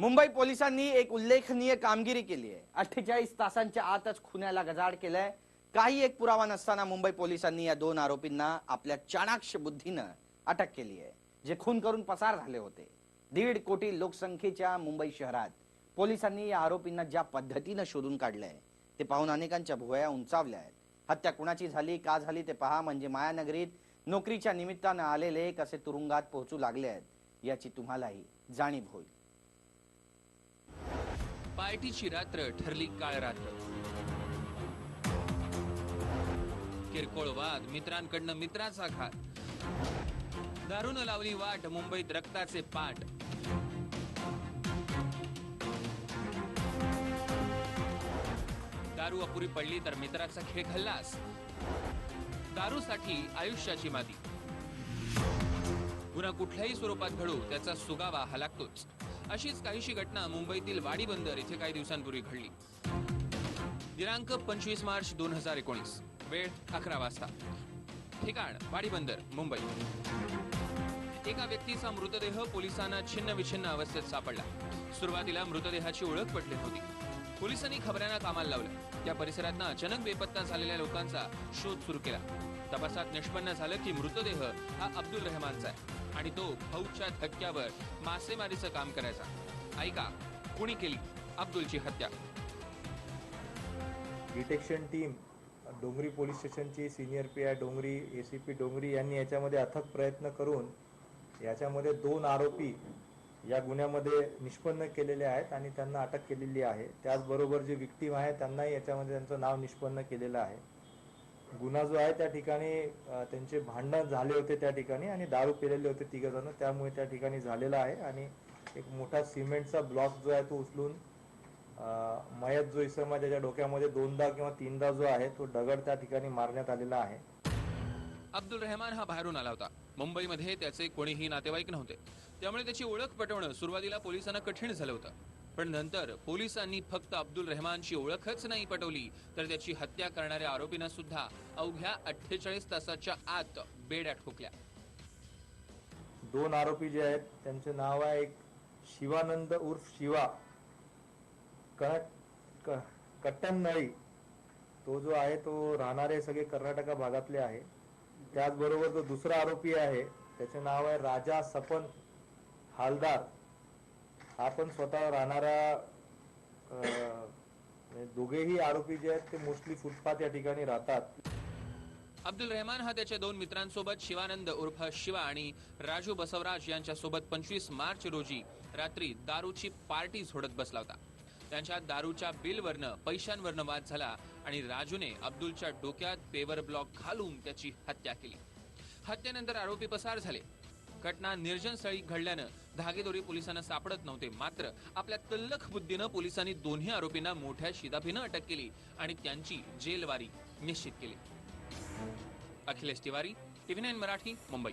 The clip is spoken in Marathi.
मुंबई पोलिसांनी एक उल्लेखनीय कामगिरी केली आहे. अठ्ठेचाळीस तासांच्या आतच खुन्याला गजाड केलाय. काही एक पुरावा नसताना मुंबई पोलिसांनी या दोन आरोपींना आपल्या चाणाक्ष बुद्धीनं अटक केली आहे जे खून करून पसार झाले होते. दीड कोटी लोकसंख्येच्या मुंबई शहरात पोलिसांनी या आरोपींना ज्या पद्धतीनं शोधून काढलंय ते पाहून अनेकांच्या भुवया उंचावल्या आहेत. हत्या कुणाची झाली का झाली ते पहा म्हणजे मायानगरीत नोकरीच्या निमित्तानं आलेले कसे तुरुंगात पोहोचू लागले आहेत याची तुम्हालाही जाणीव होईल. पार्टीची रात्र ठरली काळ रात्र. किरकोळ वाद मित्रांकडनं मित्राचा घात. दारून लावली वाट मुंबईत रक्ताचे पाठ. दारू अपुरी पडली तर मित्राचा खेळ खल्लास. दारूसाठी आयुष्याची माती गुन्हा कुठल्याही स्वरूपात घडू त्याचा सुगावा हा लागतोच. अशीच काहीशी घटना मुंबईतील वाडी बंदर इथे काही दिवसांपूर्वी घडली. दिनांक पंचवीस मार्च दोन हजार एकोणीस वेळ अकरा वाजता. ठिकाण वाडी बंदर मुंबई. एका व्यक्तीचा मृतदेह पोलिसांना छिन्न विछिन्न अवस्थेत सापडला. सुरुवातीला मृतदेहाची ओळख पटली होती पोलिसांनी खबऱ्यांना कामाला लावलं. त्या परिसरातनं अचानक बेपत्ता झालेल्या लोकांचा शोध सुरू केला. तपासात निष्पन्न झालं की मृतदेह हा अब्दुल रहमानचा आहे आणि तो फौजच्या धक्क्यावर मासेमारीचं काम करायचा. ऐका कुणी केली? अब्दुलची हत्या. Detection team Dongri police स्टेशनची senior P I Dongri A C P डोंगरी यांनी याच्यामध्ये अथक प्रयत्न करून याच्यामध्ये दोन आरोपी या गुन्ह्यामध्ये निष्पन्न केलेले आहेत आणि त्यांना अटक केलेली आहे. त्याचबरोबर जे विक्टीम आहे त्यांनाही याच्यामध्ये त्यांचं नाव निष्पन्न केलेलं आहे. गुन्हा जो आहे त्या ठिकाणी त्यांचे भांडण झाले होते त्या ठिकाणी आणि दारू पिलेले होते तिघ जण त्यामुळे त्या ठिकाणी झालेला आहे आणि एक मोठा सिमेंटचा ब्लॉक जो आहे तो उचलून मयत जो इसम आहे त्याच्या डोक्यामध्ये दोनदा किंवा तीनदा जो आहे तो दगड त्या ठिकाणी मारण्यात आलेला आहे. अब्दुल रहमान हा बाहेरून आला होता. मुंबईमध्ये त्याचे कोणीही नातेवाईक नव्हते. त्यामुळे त्याची ओळख पटवणं सुरुवातीला पोलिसांना कठीण झालं होतं. पण नंतर पोलिसांनी फक्त अब्दुल रहमानची ओळखच नाही पटवली तर त्याची हत्या करणाऱ्या आरोपींना सुद्धा अवघ्या अठ्ठेचाळीस तासाच्या आत बेड्या ठोकल्या. दोन आरोपी जे आहेत त्यांचे नाव आहे एक शिवानंद उर्फ शिवा. कट तो जो आहे तो राहणारे सगळे कर्नाटका भागातले आहे. त्याचबरोबर जो दुसरा आरोपी आहे त्याचे नाव आहे राजा सपन हालदार. हा पण स्वतः राहणारा म्हणजे दोघेही आरोपी जे आहेत ते मोस्टली फुटपाथ या ठिकाणी राहतात. अब्दुल रहमान हा त्याच्या दोन मित्रांसोबत शिवानंद उर्फ शिवा आणि राजू बसवराज यांच्यासोबत पंचवीस मार्च रोजी रात्री दारूची पार्टी झोडत बसला होता. त्यांच्या दारूच्या बिलवरनं पैशांवरनं वाद झाला आणि राजूने अब्दुलच्या डोक्यात पेवर ब्लॉक घालून त्याची हत्या केली. हत्येनंतर आरोपी पसार झाले. घटना निर्जन स्थळी घडल्यानं धागेदोरी पोलिसांना सापडत नव्हते मात्र आपल्या तल्लख बुद्धीनं पोलिसांनी दोन्ही आरोपींना मोठ्या शिदाफीनं अटक केली आणि त्यांची जेलवारी निश्चित केली. Akhilesh Tiwari TV nine Marathi Mumbai.